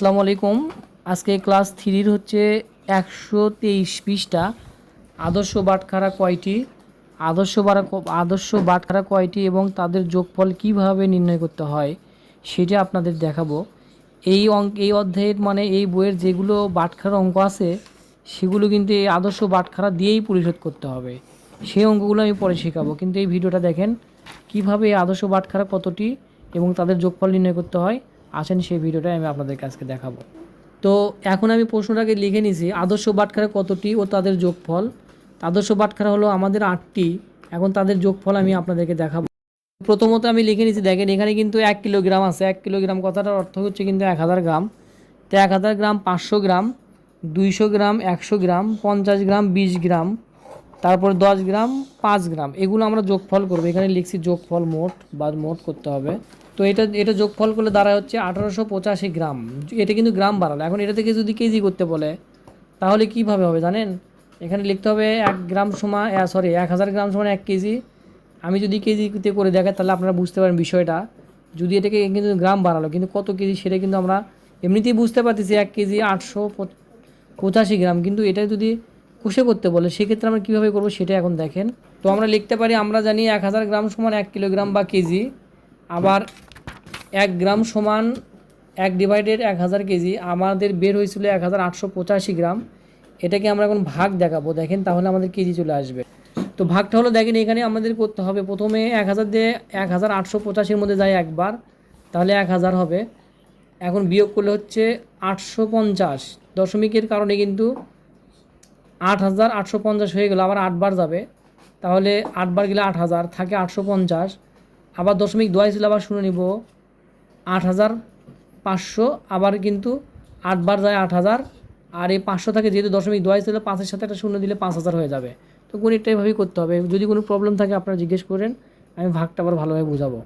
আসসালামু আলাইকুম। আজকে ক্লাস থ্রির হচ্ছে একশো তেইশ পৃষ্ঠা। আদর্শ বাটখারা কয়টি? আদর্শ বারা আদর্শ বাটখারা কয়টি এবং তাদের যোগফল কীভাবে নির্ণয় করতে হয় সেটা আপনাদের দেখাবো। এই অঙ্ক এই অধ্যায়ের মানে এই বইয়ের যেগুলো বাটখারা অঙ্ক আছে, সেগুলো কিন্তু এই আদর্শ বাটখারা দিয়েই পরিশোধ করতে হবে। সেই অঙ্কগুলো আমি পরে শেখাবো। কিন্তু এই ভিডিওটা দেখেন কীভাবে এই আদর্শ বাটখারা কতটি এবং তাদের যোগফল নির্ণয় করতে হয়। আসেন সেই ভিডিওটা আমি আপনাদেরকে আজকে দেখাবো। তো এখন আমি প্রশ্নটাকে লিখে নিয়েছি আদর্শ বাটখারা কতটি ও তাদের যোগফল? আদর্শ বাটখারা হলো আমাদের আটটি, এখন তাদের যোগফল আমি আপনাদেরকে দেখাবো। প্রথমত আমি লিখে নিয়েছি দেখেন এখানে কিন্তু এক কিলোগ্রাম আছে, এক কিলোগ্রাম কথাটার অর্থ হচ্ছে কিন্তু এক হাজার গ্রাম। তো এক হাজার গ্রাম পাঁচশো গ্রাম, দুইশো গ্রাম একশো গ্রাম, পঞ্চাশ গ্রাম বিশ গ্রাম, তারপর দশ গ্রাম পাঁচ গ্রাম, এগুলো আমরা যোগফল করব। এখানে লিখছি যোগফল মোট বা মোট করতে হবে। তো এটা এটা যোগফল করলে দাঁড়ায় হচ্ছে আঠারোশো পঁচাশি গ্রাম। এটা কিন্তু গ্রাম বাড়ালো। এখন এটা থেকে যদি কেজি করতে বলে, তাহলে কীভাবে হবে জানেন? এখানে লিখতে হবে এক গ্রাম সমান সরি এক হাজার গ্রাম সমান এক কেজি। আমি যদি কেজিতে করে দেখাই, তাহলে আপনারা বুঝতে পারেন বিষয়টা। যদি এটাকে কিন্তু গ্রাম বাড়ালো, কিন্তু কত কেজি, সেটা কিন্তু আমরা এমনিতেই বুঝতে পারতেছি, এক কেজি আটশো পঁচাশি গ্রাম। কিন্তু এটা যদি কুষে করতে বলে, সেক্ষেত্রে আমরা কীভাবে করব সেটা এখন দেখেন। তো আমরা লিখতে পারি, আমরা জানি এক হাজার গ্রাম সমান এক কিলোগ্রাম বা কেজি। আবার এক গ্রাম সমান এক ডিভাইডেড এক হাজার কেজি। আমাদের বের হয়েছিল এক হাজার আটশো পঁচাশি গ্রাম। এটাকে আমরা এখন ভাগ দেখাবো। দেখেন তাহলে আমাদের কেজি চলে আসবে। তো ভাগটা হলো দেখেন, এখানে আমাদের করতে হবে প্রথমে এক হাজার দিয়ে এক হাজার আটশো পঁচাশির মধ্যে যায় একবার। তাহলে এক হাজার হবে। এখন বিয়োগ করলে হচ্ছে আটশো পঞ্চাশ। দশমিকের কারণে কিন্তু আট হাজার আটশো পঞ্চাশ হয়ে গেলো, আবার আটবার যাবে। তাহলে আটবার গেলে আট হাজার, থাকে আটশো পঞ্চাশ। আবার দশমিক দোয়াই ছিল আবার শুনে নিব। আট হাজার পাঁচশো, আবার কিন্তু আটবার যায় আট হাজার, আর এই পাঁচশো থাকে যেহেতু দশমিক দোয়াই ছিল, পাঁচের সাথে একটা শূন্য দিলে পাঁচ হাজার হয়ে যাবে। তো গণিতটা এভাবেই করতে হবে। যদি কোনো প্রবলেম থাকে আপনারা জিজ্ঞেস করেন, আমি ভাগটা আবার ভালোভাবে বোঝাবো।